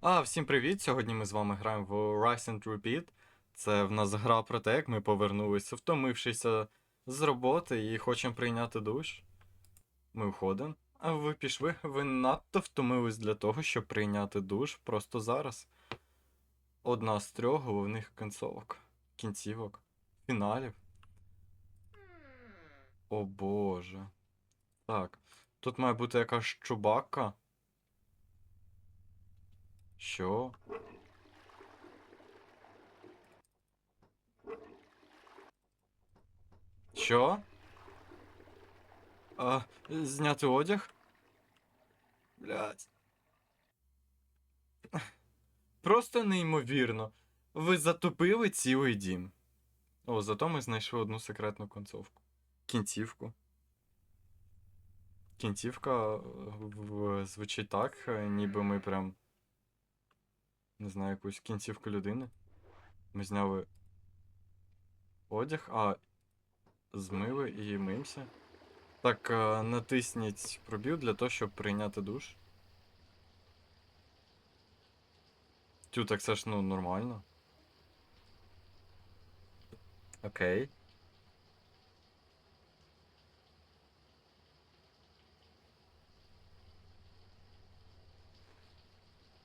А, всім привіт! Сьогодні ми з вами граємо в Rise and Repeat. Це в нас гра про те, як ми повернулися, втомившися з роботи і хочемо прийняти душ. Ми входимо. А ви пішли, ви надто втомились для того, щоб прийняти душ просто зараз. Одна з трьох головних кінцовок. Кінцівок. Фіналів. О боже. Так. Тут має бути якась чубака. Що? Що? А, зняти одяг? Блядь. Просто неймовірно. Ви затопили цілий дім. О, зато ми знайшли одну секретну концовку. Кінцівку. Кінцівка е, звучить так, е, ніби ми прям. Не знаю, якусь кінцівку людини. Ми зняли одяг, а змили і мимся. Так, е, натисніть пробіл для того, щоб прийняти душ. Тю, так це ж ну нормально. Окей.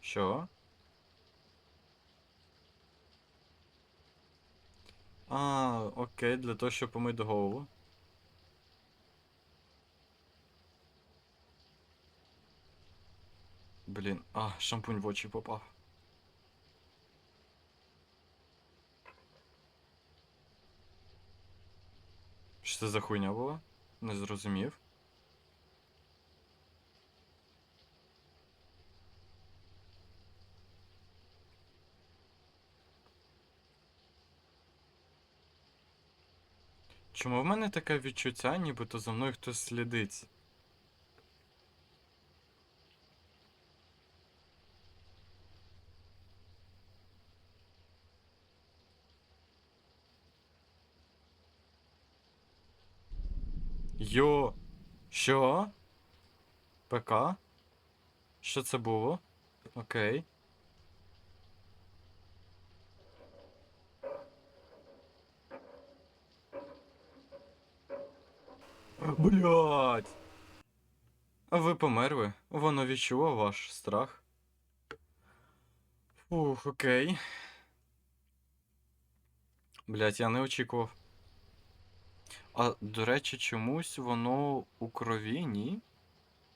Що? А, окей, для того, щоб помити голову. Блін, а, шампунь в очі попав. Що це за хуйня була? Не зрозумів. Чому в мене таке відчуття, нібито за мною хтось слідить? Йо. Що? ПК? Що це було? Окей. Блять. Ви померли. Воно відчуло ваш страх. Фух, окей. Блять, я не очікував. А, до речі, чомусь воно у крові, ні?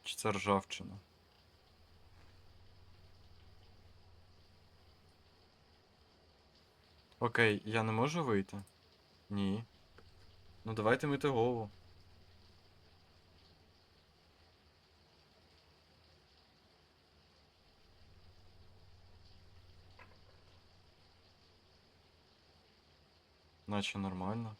Чи це ржавчина? Окей, я не можу вийти? Ні. Ну давайте мити голову. Наче нормально.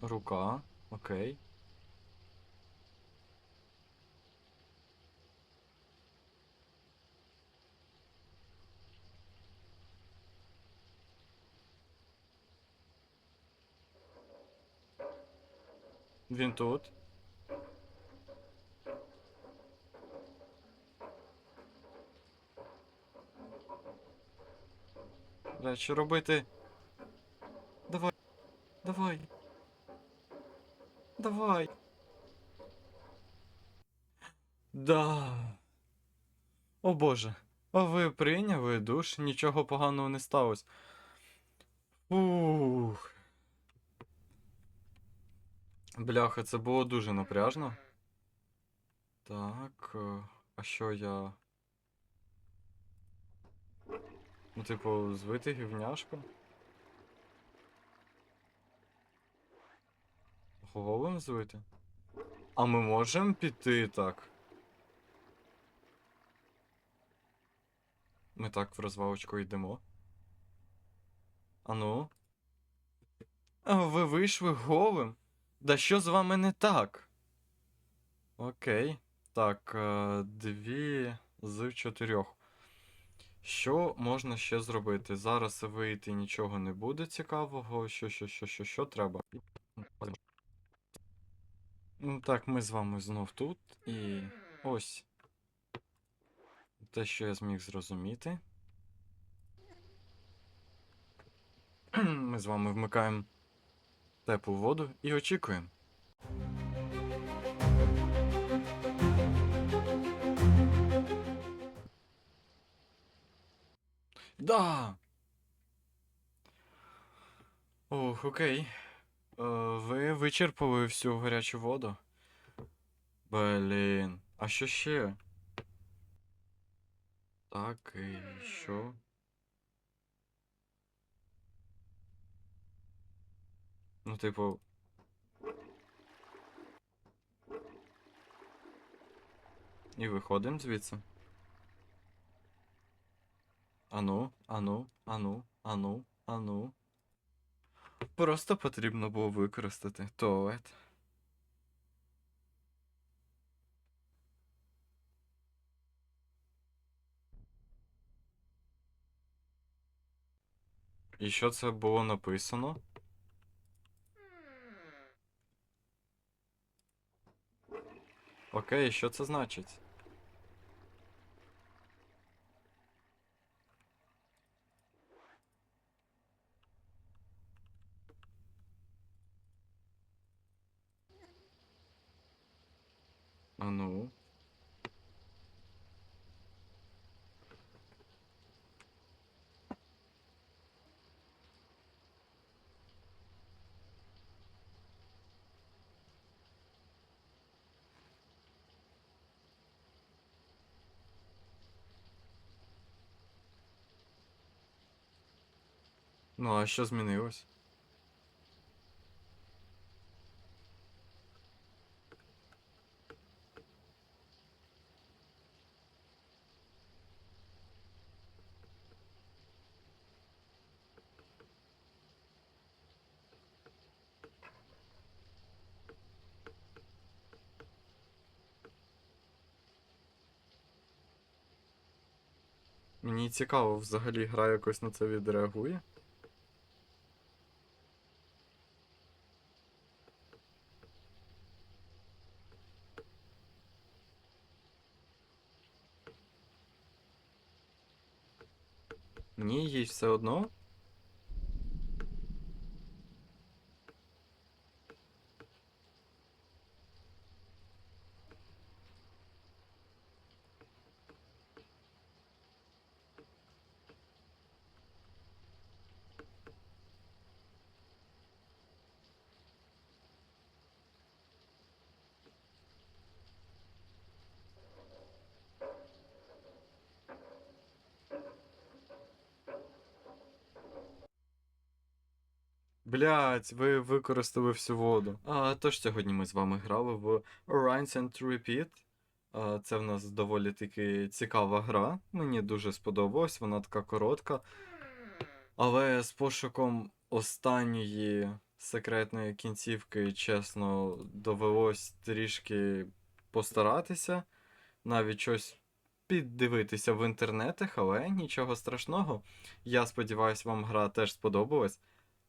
Рука, окей. Він тут. Бля, що робити? Давай. Давай. Давай. Да. О боже. А ви прийняли душ, нічого поганого не сталося. Ух. Бляха, це було дуже напряжно. Так. е, А що я. Ну, типу, звити гівняшку? Голим звити? А ми можемо піти так? Ми так в розвалочку йдемо. Ану. А ви вийшли голим? Да що з вами не так? Окей. Так, е, дві з чотирьох. Що можна ще зробити? Зараз вийти нічого не буде цікавого. Що, що, що, що, що треба? Ну, Так, ми з вами знов тут. І ось те, що я зміг зрозуміти. Ми з вами вмикаємо теплу воду і очікуємо. Да! Ох, окей. Е, ви вичерпали всю гарячу воду. Блін. А що ще? Так, і що? Ну, типу. І виходимо звідси. Ану, ану, ану, ану, ану. Просто потрібно було використати туалет. І що це було написано? Окей, що це значить? А ну. Ну, а що змінилось? Мені цікаво, взагалі гра якось на це відреагує. Ні, їй все одно. Блять, ви використали всю воду. А, тож сьогодні ми з вами грали в Rinse and Repeat. А, це в нас доволі таки цікава гра. Мені дуже сподобалось, вона така коротка. Але з пошуком останньої секретної кінцівки, чесно, довелось трішки постаратися. Навіть щось піддивитися в інтернетах, але нічого страшного. Я сподіваюся, вам гра теж сподобалась.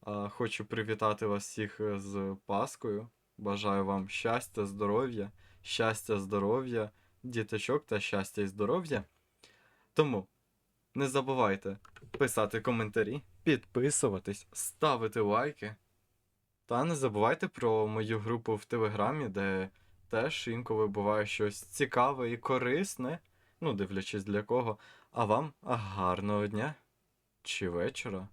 Хочу привітати вас всіх е, з Паскою. Бажаю вам щастя, здоров'я, щастя, здоров'я, діточок та щастя і здоров'я. Тому не забувайте писати коментарі, підписуватись, ставити лайки. Та не забувайте про мою групу в Телеграмі, де теж інколи буває щось цікаве і корисне, ну, дивлячись для кого. А вам гарного дня чи вечора.